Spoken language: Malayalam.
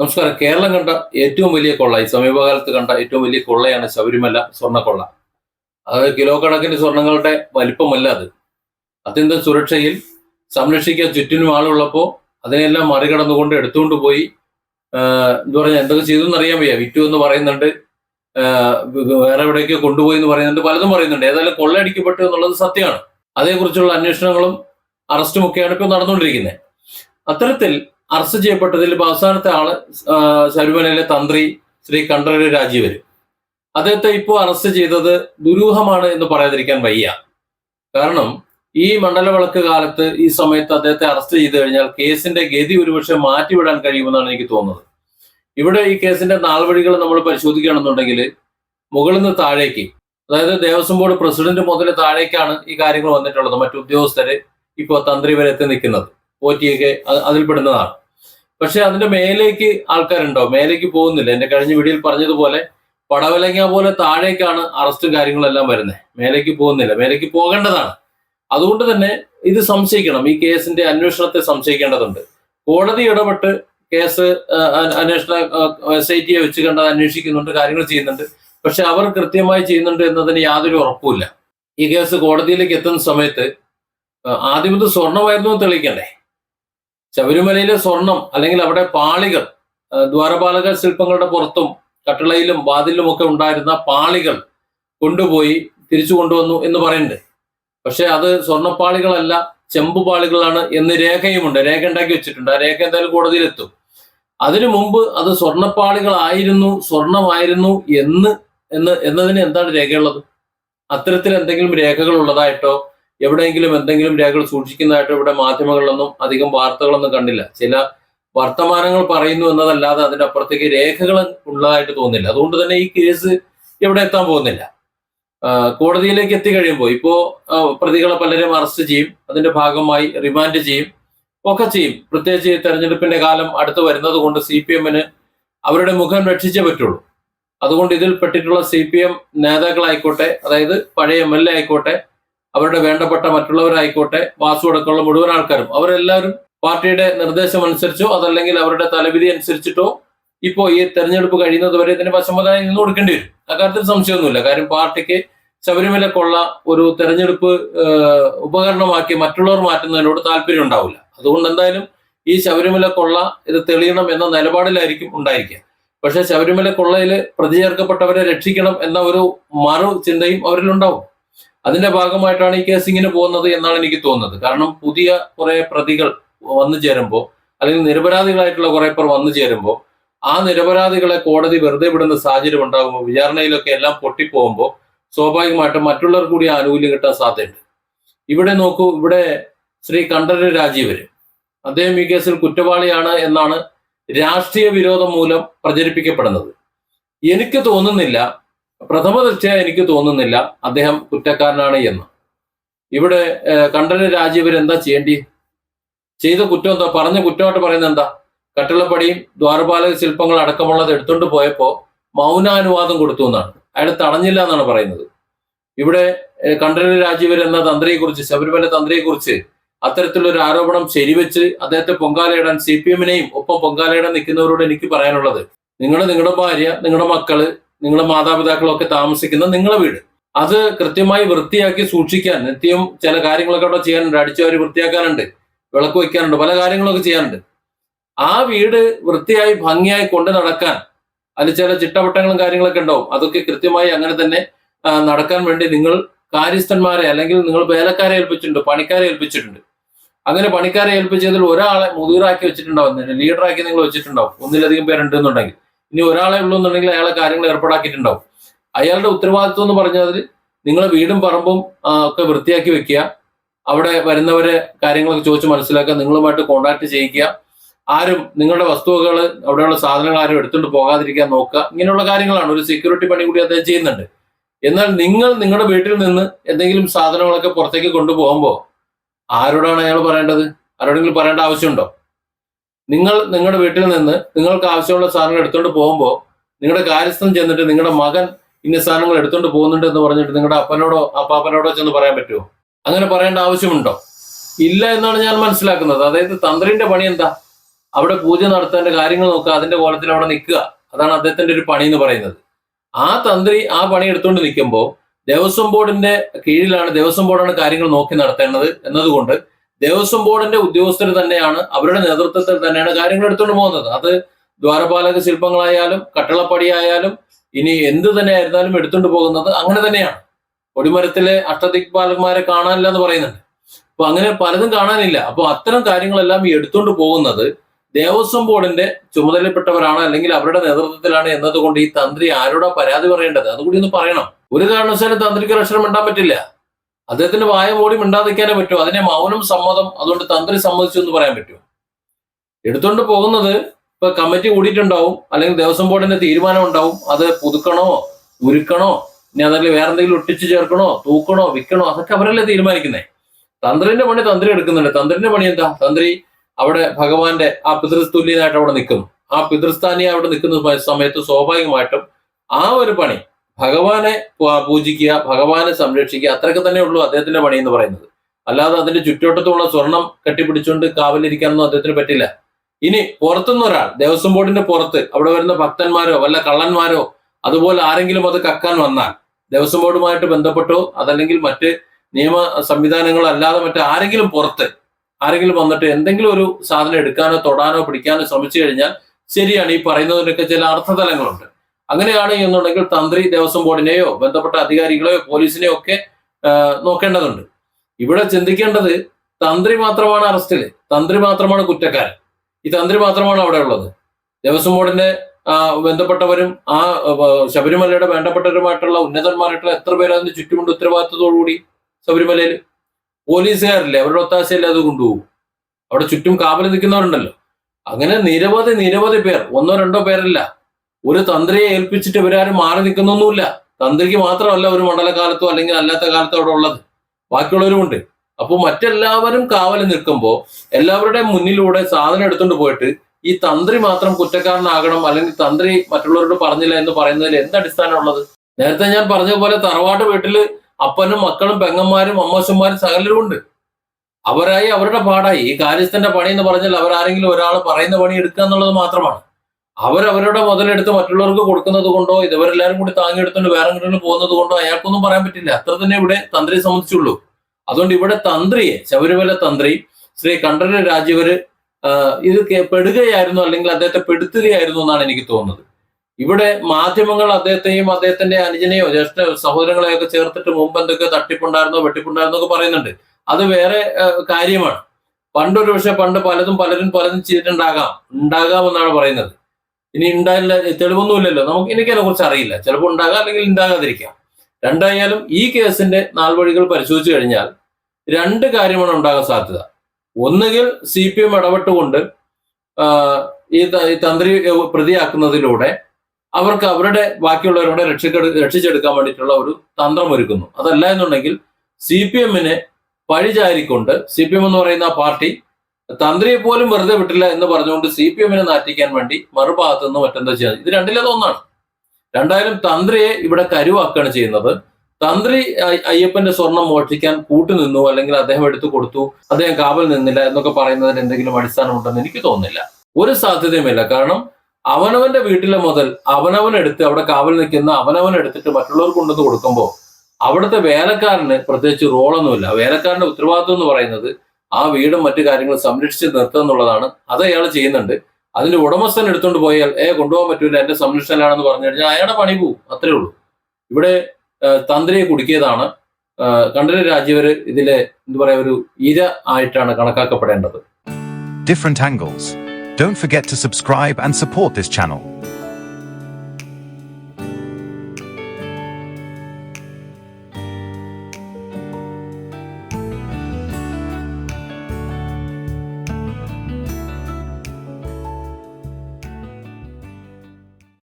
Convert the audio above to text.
നമസ്കാരം. കേരളം കണ്ട ഏറ്റവും വലിയ കൊള്ള ഈ സമീപകാലത്ത് കണ്ട ഏറ്റവും വലിയ കൊള്ളയാണ് ശബരിമല സ്വർണക്കൊള്ള. അത് കിലോ കണക്കിന് സ്വർണങ്ങളുടെ വലിപ്പമല്ല അത്. അത്യന്തം സുരക്ഷയിൽ സംരക്ഷിക്കാൻ ചുറ്റിനും ആളുള്ളപ്പോൾ അതിനെല്ലാം മറികടന്നുകൊണ്ട് എടുത്തുകൊണ്ട് പോയി എന്ന് പറഞ്ഞാൽ എന്തൊക്കെ ചെയ്തു എന്നറിയാൻ വയ്യ വിറ്റു എന്ന് പറയുന്നുണ്ട് വേറെ എവിടേക്കോ കൊണ്ടുപോയി എന്ന് പറയുന്നുണ്ട് പലതും പറയുന്നുണ്ട്. ഏതായാലും കൊള്ളയടിക്കപ്പെട്ടു എന്നുള്ളത് സത്യമാണ്. അതേക്കുറിച്ചുള്ള അന്വേഷണങ്ങളും അറസ്റ്റുമൊക്കെയാണ് ഇപ്പോൾ നടന്നുകൊണ്ടിരിക്കുന്നത്. അത്തരത്തിൽ അറസ്റ്റ് ചെയ്യപ്പെട്ടതിൽ അവസാനത്തെ ആൾ ശബരിമലയിലെ തന്ത്രി ശ്രീ കണ്ഠരര് രാജീവര്. അദ്ദേഹത്തെ ഇപ്പോൾ അറസ്റ്റ് ചെയ്തത് ദുരൂഹമാണ് എന്ന് പറയാതിരിക്കാൻ വയ്യ. കാരണം ഈ മണ്ഡലവിളക്ക് കാലത്ത് ഈ സമയത്ത് അദ്ദേഹത്തെ അറസ്റ്റ് ചെയ്തു കഴിഞ്ഞാൽ കേസിന്റെ ഗതി ഒരുപക്ഷെ മാറ്റിവിടാൻ കഴിയുമെന്നാണ് എനിക്ക് തോന്നുന്നത്. ഇവിടെ ഈ കേസിന്റെ നാൾവഴികൾ നമ്മൾ പരിശോധിക്കുകയാണെന്നുണ്ടെങ്കിൽ മുകളിൽ നിന്ന് താഴേക്ക് അതായത് ദേവസ്വം ബോർഡ് പ്രസിഡന്റ് മുതൽ താഴേക്കാണ് ഈ കാര്യങ്ങൾ വന്നിട്ടുള്ളത്. മറ്റു ഉദ്യോഗസ്ഥര് ഇപ്പോൾ തന്ത്രി വരെ എത്തി നിൽക്കുന്നത്. ഒ ടി ഒക്കെ അതിൽപ്പെടുന്നതാണ്. പക്ഷെ അതിന്റെ മേലേക്ക് ആൾക്കാരുണ്ടോ? മേലേക്ക് പോകുന്നില്ല. എന്റെ കഴിഞ്ഞ വീഡിയോയിൽ പറഞ്ഞതുപോലെ പടവലങ്ങ പോലെ താഴേക്കാണ് അറസ്റ്റും കാര്യങ്ങളെല്ലാം വരുന്നത് മേലേക്ക് പോകുന്നില്ല. മേലേക്ക് പോകേണ്ടതാണ്. അതുകൊണ്ട് തന്നെ ഇത് സംശയിക്കണം. ഈ കേസിന്റെ അന്വേഷണത്തെ സംശയിക്കേണ്ടതുണ്ട്. കോടതി ഇടപെട്ട് കേസ് അന്വേഷണ എസ് ഐ ടിയെ വെച്ച് കണ്ടത് അന്വേഷിക്കുന്നുണ്ട് കാര്യങ്ങൾ ചെയ്യുന്നുണ്ട്. പക്ഷെ അവർ കൃത്യമായി ചെയ്യുന്നുണ്ട് എന്നതിന് യാതൊരു ഉറപ്പുമില്ല. ഈ കേസ് കോടതിയിലേക്ക് എത്തുന്ന സമയത്ത് ആദ്യമത് സ്വർണമായിരുന്നു തെളിയിക്കണ്ടേ? ശബരിമലയിലെ സ്വർണം അല്ലെങ്കിൽ അവിടെ പാളികൾ ദ്വാരപാലക ശില്പങ്ങളുടെ പുറത്തും കട്ടിളയിലും വാതിലും ഒക്കെ ഉണ്ടായിരുന്ന പാളികൾ കൊണ്ടുപോയി തിരിച്ചു കൊണ്ടുവന്നു എന്ന് പറയുന്നുണ്ട്. പക്ഷെ അത് സ്വർണപ്പാളികളല്ല ചെമ്പുപാളികളാണ് എന്ന് രേഖയുമുണ്ട്. രേഖ ഉണ്ടാക്കി വെച്ചിട്ടുണ്ട്. ആ രേഖ എന്തായാലും കോടതിയിലെത്തും. അതിനു മുമ്പ് അത് സ്വർണപ്പാളികളായിരുന്നു സ്വർണമായിരുന്നു എന്ന് എന്ന് എന്നതിന് എന്താണ് രേഖയുള്ളത്? അത്തരത്തിൽ എന്തെങ്കിലും രേഖകൾ ഉള്ളതായിട്ടോ എവിടെയെങ്കിലും എന്തെങ്കിലും രേഖകൾ സൂക്ഷിക്കുന്നതായിട്ട് ഇവിടെ മാധ്യമങ്ങളിലൊന്നും അധികം വാർത്തകളൊന്നും കണ്ടില്ല. ചില വർത്തമാനങ്ങൾ പറയുന്നു എന്നതല്ലാതെ അതിന്റെ അപ്പുറത്തേക്ക് രേഖകൾ ഉള്ളതായിട്ട് തോന്നില്ല അതുകൊണ്ട് തന്നെ ഈ കേസ് എവിടെ എത്താൻ പോകുന്നില്ല. കോടതിയിലേക്ക് എത്തിക്കഴിയുമ്പോൾ ഇപ്പോ പ്രതികളെ പലരും അറസ്റ്റ് ചെയ്യും അതിന്റെ ഭാഗമായി റിമാൻഡ് ചെയ്യും ഒക്കെ ചെയ്യും. പ്രത്യേകിച്ച് തെരഞ്ഞെടുപ്പിന്റെ കാലം അടുത്ത് വരുന്നത് കൊണ്ട് സി പി എമ്മിന് അവരുടെ മുഖം രക്ഷിച്ചേ പറ്റുള്ളൂ. അതുകൊണ്ട് ഇതിൽ പെട്ടിട്ടുള്ള സി പി എം നേതാക്കളായിക്കോട്ടെ അതായത് പഴയ എം എൽ എ ആയിക്കോട്ടെ അവരുടെ വേണ്ടപ്പെട്ട മറ്റുള്ളവരായിക്കോട്ടെ വാസു അടക്കമുള്ള മുഴുവൻ ആൾക്കാരും. അവരെല്ലാവരും പാർട്ടിയുടെ നിർദ്ദേശം അനുസരിച്ചോ അതല്ലെങ്കിൽ അവരുടെ തലവിധി അനുസരിച്ചിട്ടോ ഇപ്പോ ഈ തെരഞ്ഞെടുപ്പ് കഴിയുന്നത് വരെ ഇതിന് വശമതായി നിന്ന് കൊടുക്കേണ്ടി വരും. അക്കാര്യത്തിൽ സംശയമൊന്നുമില്ല. കാര്യം പാർട്ടിക്ക് ശബരിമല കൊള്ള ഒരു തെരഞ്ഞെടുപ്പ് ഉപകരണമാക്കി മറ്റുള്ളവർ മാറ്റുന്നതിനോട് താല്പര്യം ഉണ്ടാവില്ല. അതുകൊണ്ട് എന്തായാലും ഈ ശബരിമല കൊള്ള ഇത് തെളിയണം എന്ന നിലപാടിലായിരിക്കും ഉണ്ടായിരിക്കുക. പക്ഷെ ശബരിമല കൊള്ളയിൽ പ്രതി ചേർക്കപ്പെട്ടവരെ രക്ഷിക്കണം എന്ന ഒരു മറു ചിന്തയും അവരിലുണ്ടാവും. അതിന്റെ ഭാഗമായിട്ടാണ് ഈ കേസ് ഇങ്ങനെ പോകുന്നത് എന്നാണ് എനിക്ക് തോന്നുന്നത്. കാരണം പുതിയ കുറെ പ്രതികൾ വന്നു ചേരുമ്പോൾ അല്ലെങ്കിൽ നിരപരാധികളായിട്ടുള്ള കുറെ പേർ വന്നു ചേരുമ്പോൾ ആ നിരപരാധികളെ കോടതി വെറുതെ വിടുന്ന സാഹചര്യം ഉണ്ടാകുമ്പോൾ വിചാരണയിലൊക്കെ എല്ലാം പൊട്ടിപ്പോകുമ്പോൾ സ്വാഭാവികമായിട്ടും മറ്റുള്ളവർ കൂടി ആനുകൂല്യം കിട്ടാൻ സാധ്യതയുണ്ട്. ഇവിടെ നോക്കൂ ഇവിടെ ശ്രീ കണ്ഠര് രാജീവര്. അദ്ദേഹം ഈ കേസിൽ കുറ്റവാളിയാണ് എന്നാണ് രാഷ്ട്രീയ വിരോധം മൂലം പ്രചരിപ്പിക്കപ്പെടുന്നത്. എനിക്ക് തോന്നുന്നില്ല പ്രഥമ ദൃഷ്ട്യാ എനിക്ക് തോന്നുന്നില്ല. അദ്ദേഹം കുറ്റക്കാരനാണ് എന്ന്. ഇവിടെ കണ്ടന രാജീവർ എന്താ ചെയ്യേണ്ടി? ചെയ്ത കുറ്റം എന്താ? പറഞ്ഞ കുറ്റമായിട്ട് പറയുന്നത് എന്താ? കട്ടിളപ്പടിയും ദ്വാരപാലക ശില്പങ്ങൾ അടക്കമുള്ളത് എടുത്തുകൊണ്ട് പോയപ്പോ മൗനാനുവാദം കൊടുത്തു എന്നാണ്. അയാൾ തടഞ്ഞില്ല എന്നാണ് പറയുന്നത്. ഇവിടെ ഏഹ്, കണ്ഠരര് രാജീവർ എന്ന തന്ത്രിയെക്കുറിച്ച് ശബരിമല തന്ത്രിയെക്കുറിച്ച് അത്തരത്തിലൊരു ആരോപണം ശരിവെച്ച് അദ്ദേഹത്തെ പൊങ്കാലയിടാൻ സി പി എമ്മിനെയും ഒപ്പം പൊങ്കാലയിടാൻ നിൽക്കുന്നവരോട് എനിക്ക് പറയാനുള്ളത്. നിങ്ങൾ നിങ്ങളുടെ ഭാര്യ നിങ്ങളുടെ മക്കൾ നിങ്ങളുടെ മാതാപിതാക്കളൊക്കെ താമസിക്കുന്ന നിങ്ങളെ വീട്. അത് കൃത്യമായി വൃത്തിയാക്കി സൂക്ഷിക്കാൻ നിത്യം ചില കാര്യങ്ങളൊക്കെ അവിടെ ചെയ്യാനുണ്ട്. അടിച്ചുവാരി വൃത്തിയാക്കാനുണ്ട്. വിളക്ക് വയ്ക്കാനുണ്ട്. പല കാര്യങ്ങളൊക്കെ ചെയ്യാനുണ്ട്. ആ വീട് വൃത്തിയായി ഭംഗിയായി കൊണ്ടു നടക്കാൻ അതിൽ ചില ചിട്ടവട്ടങ്ങളും കാര്യങ്ങളൊക്കെ ഉണ്ടാവും. അതൊക്കെ കൃത്യമായി അങ്ങനെ തന്നെ നടക്കാൻ വേണ്ടി നിങ്ങൾ കാര്യസ്ഥന്മാരെ അല്ലെങ്കിൽ നിങ്ങൾ വേലക്കാരെ ഏൽപ്പിച്ചിട്ടുണ്ട് പണിക്കാരെ ഏൽപ്പിച്ചിട്ടുണ്ട്. അങ്ങനെ പണിക്കാരെ ഏൽപ്പിച്ചതിൽ ഒരാളെ മുതിരാക്കി വെച്ചിട്ടുണ്ടാവും. ലീഡറാക്കി നിങ്ങൾ വെച്ചിട്ടുണ്ടാവും. ഒന്നിലധികം പേരുണ്ട് എന്നുണ്ടെങ്കിൽ ഇനി ഒരാളെ ഉള്ളൂ എന്നുണ്ടെങ്കിൽ അയാളെ കാര്യങ്ങൾ ഏർപ്പാടാക്കിയിട്ടുണ്ടാവും. അയാളുടെ ഉത്തരവാദിത്വം എന്ന് പറഞ്ഞാൽ നിങ്ങളെ വീടും പറമ്പും ഒക്കെ വൃത്തിയാക്കി വെക്കുക. അവിടെ വരുന്നവരെ കാര്യങ്ങളൊക്കെ ചോദിച്ച് മനസ്സിലാക്കുക. നിങ്ങളുമായിട്ട് കോണ്ടാക്ട് ചെയ്യിക്കുക. ആരും നിങ്ങളുടെ വസ്തുവകൾ അവിടെയുള്ള സാധനങ്ങൾ ആരും എടുത്തുകൊണ്ട് പോകാതിരിക്കാൻ നോക്കുക. ഇങ്ങനെയുള്ള കാര്യങ്ങളാണ്. ഒരു സെക്യൂരിറ്റി പണി കൂടി അദ്ദേഹം ചെയ്യുന്നുണ്ട്. എന്നാൽ നിങ്ങൾ നിങ്ങളുടെ വീട്ടിൽ നിന്ന് എന്തെങ്കിലും സാധനങ്ങളൊക്കെ പുറത്തേക്ക് കൊണ്ടുപോകുമ്പോൾ ആരോടാണ് അയാൾ പറയേണ്ടത്? ആരോടെങ്കിലും പറയേണ്ട ആവശ്യമുണ്ടോ? നിങ്ങൾ നിങ്ങളുടെ വീട്ടിൽ നിന്ന് നിങ്ങൾക്ക് ആവശ്യമുള്ള സാധനങ്ങൾ എടുത്തുകൊണ്ട് പോകുമ്പോൾ നിങ്ങളുടെ കാര്യസ്ഥൻ ചെന്നിട്ട് നിങ്ങളുടെ മകൻ ഇന്ന സാധനങ്ങൾ എടുത്തുകൊണ്ട് പോകുന്നുണ്ട് എന്ന് പറഞ്ഞിട്ട് നിങ്ങളുടെ അപ്പനോടോ അപ്പാപ്പനോടോ ചെന്ന് പറയാൻ പറ്റുമോ അങ്ങനെ പറയേണ്ട ആവശ്യമുണ്ടോ? ഇല്ല എന്നാണ് ഞാൻ മനസ്സിലാക്കുന്നത്. അതായത് തന്ത്രിന്റെ പണി എന്താ? അവിടെ പൂജ നടത്തേണ്ട കാര്യങ്ങൾ നോക്കുക അതിന്റെ കോലത്തിൽ അവിടെ നിൽക്കുക. അതാണ് അദ്ദേഹത്തിന്റെ ഒരു പണി എന്ന് പറയുന്നത്. ആ തന്ത്രി ആ പണി എടുത്തുകൊണ്ട് നിൽക്കുമ്പോൾ ദേവസ്വം ബോർഡിന്റെ കീഴിലാണ് ദേവസ്വം ബോർഡാണ് കാര്യങ്ങൾ നോക്കി നടത്തേണ്ടത് എന്നതുകൊണ്ട് ദേവസ്വം ബോർഡിന്റെ ഉദ്യോഗസ്ഥർ തന്നെയാണ് അവരുടെ നേതൃത്വത്തിൽ തന്നെയാണ് കാര്യങ്ങൾ എടുത്തുകൊണ്ട് പോകുന്നത്. അത് ദ്വാരപാലക ശില്പങ്ങളായാലും കട്ടളപ്പടിയായാലും ഇനി എന്ത് തന്നെ ആയിരുന്നാലും എടുത്തുകൊണ്ട് പോകുന്നത് അങ്ങനെ തന്നെയാണ്. കൊടിമരത്തിലെ അഷ്ടദിക്പാലന്മാരെ കാണാനില്ല എന്ന് പറയുന്നുണ്ട്. അപ്പൊ അങ്ങനെ പലതും കാണാനില്ല. അപ്പൊ അത്തരം കാര്യങ്ങളെല്ലാം ഈ എടുത്തുകൊണ്ട് പോകുന്നത് ദേവസ്വം ബോർഡിന്റെ ചുമതലപ്പെട്ടവരാണ് അല്ലെങ്കിൽ അവരുടെ നേതൃത്വത്തിലാണ് എന്നതുകൊണ്ട് ഈ തന്ത്രി ആരോടാ പരാതി പറയേണ്ടത്? അതുകൂടി ഒന്ന് പറയണം. ഒരു കാരണവശാലും തന്ത്രിക്ക് അക്ഷരം മിണ്ടാൻ പറ്റില്ല. അദ്ദേഹത്തിന്റെ വായ മൂടി മിണ്ടാതിരിക്കാനേ പറ്റുമോ അതിനെ മൗനം സമ്മതം അതുകൊണ്ട് തന്ത്രി സമ്മതിച്ചു എന്ന് പറയാൻ പറ്റുമോ എടുത്തുകൊണ്ട് പോകുന്നത് ഇപ്പൊ കമ്മിറ്റി കൂടിയിട്ടുണ്ടാവും അല്ലെങ്കിൽ ദേവസ്വം ബോർഡിന്റെ തീരുമാനം ഉണ്ടാവും. അത് പുതുക്കണോ ഉരുക്കണോ ഇനി അതല്ല വേറെ എന്തെങ്കിലും ഒട്ടിച്ചു ചേർക്കണോ തൂക്കണോ വിൽക്കണോ അതൊക്കെ അവരല്ലേ തീരുമാനിക്കുന്നേ. തന്ത്രിന്റെ പണി തന്ത്രി എടുക്കുന്നുണ്ട്. തന്ത്രിന്റെ പണി എന്താ? തന്ത്രി അവിടെ ഭഗവാന്റെ ആ പിതൃസ്തുല്യനായിട്ട് അവിടെ നിൽക്കുന്നു. ആ പിതൃസ്ഥാനി അവിടെ നിൽക്കുന്ന സമയ- സമയത്ത് സ്വാഭാവികമായിട്ടും ആ ഒരു പണി ഭഗവാനെ പൂജിക്കുക ഭഗവാനെ സംരക്ഷിക്കുക അത്രയൊക്കെ തന്നെ ഉള്ളൂ അദ്ദേഹത്തിന്റെ പണി എന്ന് പറയുന്നത്. അല്ലാതെ അതിന്റെ ചുറ്റോട്ടത്തുള്ള സ്വർണം കെട്ടിപ്പിടിച്ചുകൊണ്ട് കാവലിരിക്കാനൊന്നും അദ്ദേഹത്തിന് പറ്റില്ല. ഇനി പുറത്തുനിന്ന് ഒരാൾ ദേവസ്വം ബോർഡിന്റെ പുറത്ത് അവിടെ വരുന്ന ഭക്തന്മാരോ വല്ല കള്ളന്മാരോ അതുപോലെ ആരെങ്കിലും അത് കക്കാൻ വന്നാൽ ദേവസ്വം ബോർഡുമായിട്ട് ബന്ധപ്പെട്ടോ അതല്ലെങ്കിൽ മറ്റ് നിയമ സംവിധാനങ്ങളോ അല്ലാതെ മറ്റ് ആരെങ്കിലും പുറത്ത് ആരെങ്കിലും വന്നിട്ട് എന്തെങ്കിലും ഒരു സാധനം എടുക്കാനോ തൊടാനോ പിടിക്കാനോ ശ്രമിച്ചു കഴിഞ്ഞാൽ ശരിയാണ് ഈ പറയുന്നതിനൊക്കെ ചില അർത്ഥതലങ്ങളുണ്ട്. അങ്ങനെയാണ് എന്നുണ്ടെങ്കിൽ തന്ത്രി ദേവസ്വം ബോർഡിനെയോ ബന്ധപ്പെട്ട അധികാരികളെയോ പോലീസിനെയോ ഒക്കെ നോക്കേണ്ടതുണ്ട്. ഇവിടെ ചിന്തിക്കേണ്ടത് തന്ത്രി മാത്രമാണ് അറസ്റ്റിൽ. തന്ത്രി മാത്രമാണ് കുറ്റക്കാരൻ. ഈ തന്ത്രി മാത്രമാണ് അവിടെ ഉള്ളത്. ദേവസ്വം ബോർഡിന്റെ ബന്ധപ്പെട്ടവരും ആ ശബരിമലയുടെ വേണ്ടപ്പെട്ടവരുമായിട്ടുള്ള ഉന്നതന്മാരായിട്ടുള്ള എത്ര പേര് അതിന് ചുറ്റുമുണ്ട് ഉത്തരവാദിത്തത്തോടുകൂടി ശബരിമലയിൽ പോലീസുകാരില്ലേ? അവരുടെ ഒത്താശയില്ലേ അത് കൊണ്ടുപോകും? അവിടെ ചുറ്റും കാവൽ നിൽക്കുന്നവരുണ്ടല്ലോ. അങ്ങനെ നിരവധി നിരവധി പേർ. ഒന്നോ രണ്ടോ പേരല്ല. ഒരു തന്ത്രിയെ ഏൽപ്പിച്ചിട്ട് ഇവരാരും മാറി നിൽക്കുന്നൊന്നുമില്ല. തന്ത്രിക്ക് മാത്രമല്ല ഒരു മണ്ഡലകാലത്തോ അല്ലെങ്കിൽ അല്ലാത്ത കാലത്തോ അവിടെ ഉള്ളത്. ബാക്കിയുള്ളവരുമുണ്ട്. അപ്പോൾ മറ്റെല്ലാവരും കാവൽ നിൽക്കുമ്പോൾ എല്ലാവരുടെയും മുന്നിലൂടെ സാധനം എടുത്തുകൊണ്ട് പോയിട്ട് ഈ തന്ത്രി മാത്രം കുറ്റക്കാരനാകണം അല്ലെങ്കിൽ തന്ത്രി മറ്റുള്ളവരോട് പറഞ്ഞില്ല എന്ന് പറയുന്നതിൽ എന്ത് അടിസ്ഥാനമുള്ളത് നേരത്തെ ഞാൻ പറഞ്ഞതുപോലെ തറവാട് വീട്ടിൽ അപ്പനും മക്കളും പെങ്ങന്മാരും അമ്മച്ചന്മാരും സകലരും ഉണ്ട്. അവരായി അവരുടെ പാടായി. ഈ കാര്യസ്ഥന്റെ പണി എന്ന് പറഞ്ഞാൽ അവരാരെങ്കിലും ഒരാൾ പറയുന്ന പണി എടുക്കുക എന്നുള്ളത് മാത്രമാണ്. അവരവരുടെ മുതലെടുത്ത് മറ്റുള്ളവർക്ക് കൊടുക്കുന്നത് കൊണ്ടോ ഇതവരെല്ലാരും കൂടി താങ്ങിയെടുത്തുകൊണ്ട് വേറെ എങ്ങോട്ടും പോകുന്നത് കൊണ്ടോ അയാൾക്കൊന്നും പറയാൻ പറ്റില്ല. അത്ര തന്നെ ഇവിടെ തന്ത്രിയെ സംബന്ധിച്ചുള്ളൂ. അതുകൊണ്ട് ഇവിടെ തന്ത്രിയെ ശബരിമല തന്ത്രി ശ്രീ കണ്ഠര രാജീവര് ഇത് പെടുകയായിരുന്നു അല്ലെങ്കിൽ അദ്ദേഹത്തെ പെടുത്തുകയായിരുന്നു എന്നാണ് എനിക്ക് തോന്നുന്നത്. ഇവിടെ മാധ്യമങ്ങൾ അദ്ദേഹത്തെയും അദ്ദേഹത്തിന്റെ അനുജനെയോ ജ്യേഷ്ഠ സഹോദരങ്ങളെയൊക്കെ ചേർത്തിട്ട് മുമ്പ് എന്തൊക്കെ തട്ടിപ്പുണ്ടായിരുന്നോ വെട്ടിപ്പുണ്ടായിരുന്നോ ഒക്കെ പറയുന്നുണ്ട്. അത് വേറെ കാര്യമാണ്. പണ്ടൊരു പക്ഷെ പണ്ട് പലതും പലരും പലതും ചെയ്തിട്ടുണ്ടാകാം. ഉണ്ടാകാം എന്നാണ് പറയുന്നത്. ഇനി ഉണ്ടായില്ല തെളിവൊന്നുമില്ലല്ലോ. നമുക്ക് എനിക്കതിനെ കുറിച്ച് അറിയില്ല. ചിലപ്പോൾ ഉണ്ടാകാം അല്ലെങ്കിൽ ഉണ്ടാകാതിരിക്കാം രണ്ടായാലും ഈ കേസിന്റെ നാൾവഴികൾ പരിശോധിച്ചു കഴിഞ്ഞാൽ രണ്ട് കാര്യമാണ് ഉണ്ടാകാൻ സാധ്യത. ഒന്നുകിൽ സി പി എം ഇടപെട്ടുകൊണ്ട് ഈ തന്ത്രി പ്രതിയാക്കുന്നതിലൂടെ അവർക്ക് അവരുടെ ബാക്കിയുള്ളവരുടെ രക്ഷിക്കെടു രക്ഷിച്ചെടുക്കാൻ വേണ്ടിയിട്ടുള്ള ഒരു തന്ത്രം ഒരുക്കുന്നു. അതല്ല എന്നുണ്ടെങ്കിൽ സി പി എമ്മിനെ പഴിചാരിക്കൊണ്ട് സി പി എം എന്ന് പറയുന്ന പാർട്ടി തന്ത്രിയെ പോലും വെറുതെ വിട്ടില്ല എന്ന് പറഞ്ഞുകൊണ്ട് സി പി എമ്മിനെ നാറ്റിക്കാൻ വേണ്ടി മറുഭാഗത്തു നിന്ന് മറ്റെന്താ ചെയ്യുന്നത് ഇത് രണ്ടിലത് ഒന്നാണ്. രണ്ടായാലും തന്ത്രിയെ ഇവിടെ കരുവാക്കുകയാണ് ചെയ്യുന്നത്. തന്ത്രി അയ്യപ്പന്റെ സ്വർണം മോഷ്ടിക്കാൻ കൂട്ടുനിന്നു അല്ലെങ്കിൽ അദ്ദേഹം എടുത്തു കൊടുത്തു അദ്ദേഹം കാവൽ നിന്നില്ല എന്നൊക്കെ പറയുന്നതിന് എന്തെങ്കിലും അടിസ്ഥാനമുണ്ടെന്ന് എനിക്ക് തോന്നുന്നില്ല. ഒരു സാധ്യതയുമില്ല കാരണം അവനവന്റെ വീട്ടിലെ മുതൽ അവനവൻ എടുത്ത് അവിടെ കാവൽ നിൽക്കുന്ന അവനവൻ എടുത്തിട്ട് മറ്റുള്ളവർക്ക് കൊണ്ടുവന്ന് കൊടുക്കുമ്പോൾ അവിടുത്തെ വേലക്കാരന് പ്രത്യേകിച്ച് റോളൊന്നുമില്ല വേലക്കാരന്റെ ഉത്തരവാദിത്വം എന്ന് പറയുന്നത് ആ വീടും മറ്റു കാര്യങ്ങളും സംരക്ഷിച്ച് നിർത്തുക എന്നുള്ളതാണ് അത് അയാൾ ചെയ്യുന്നുണ്ട് അതിന്റെ ഉടമസ്ഥൻ എടുത്തുകൊണ്ട് പോയാൽ ഏ കൊണ്ടുപോകാൻ പറ്റൂല എന്റെ സംരക്ഷണനാണെന്ന് പറഞ്ഞു കഴിഞ്ഞാൽ അയാളെ പണി പോവും അത്രേ ഉള്ളൂ ഇവിടെ തന്ത്രിയെ കുടുക്കിയതാണ് കണ്ടര രാജീവര് ഇതിലെ എന്താ പറയാ ഒരു ഇര ആയിട്ടാണ് കണക്കാക്കപ്പെടേണ്ടത് different angles. Don't forget to subscribe and support this channel.